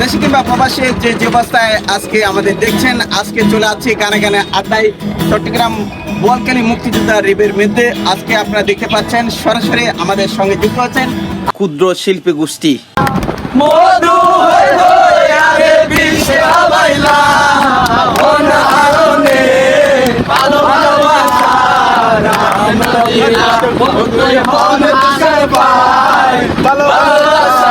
দেশে কিংবা প্রবাসে যে যে অবস্থায় আজকে আমাদের দেখছেন, আজকে চলে আসছে গানে গানে আড্ডাই চট্টগ্রাম বোয়ালকালী মুক্তিযোদ্ধা রিবের মধ্যে আজকে আপনারা দেখতে পাচ্ছেন, সরাসরি আমাদের সঙ্গে যুক্ত আছেন ক্ষুদ্র শিল্পী গোষ্ঠী। মধু ভালোবাসা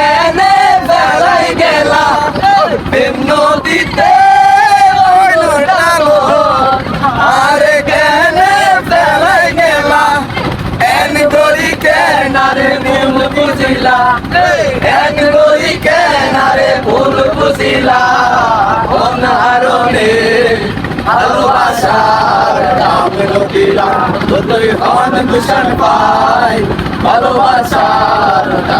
কেনে বেড়াই গেলা প্রেম নদীতে আরে কেনে বেড়াই গেলা এন গরি কেনারে ভুল বুঝিলা এন গরি কেনারে ভুল বুঝিলা অনারণে ভালোবাসার নাম নদীলা তুই হন দূষণ পাই ভালোবাসার নাম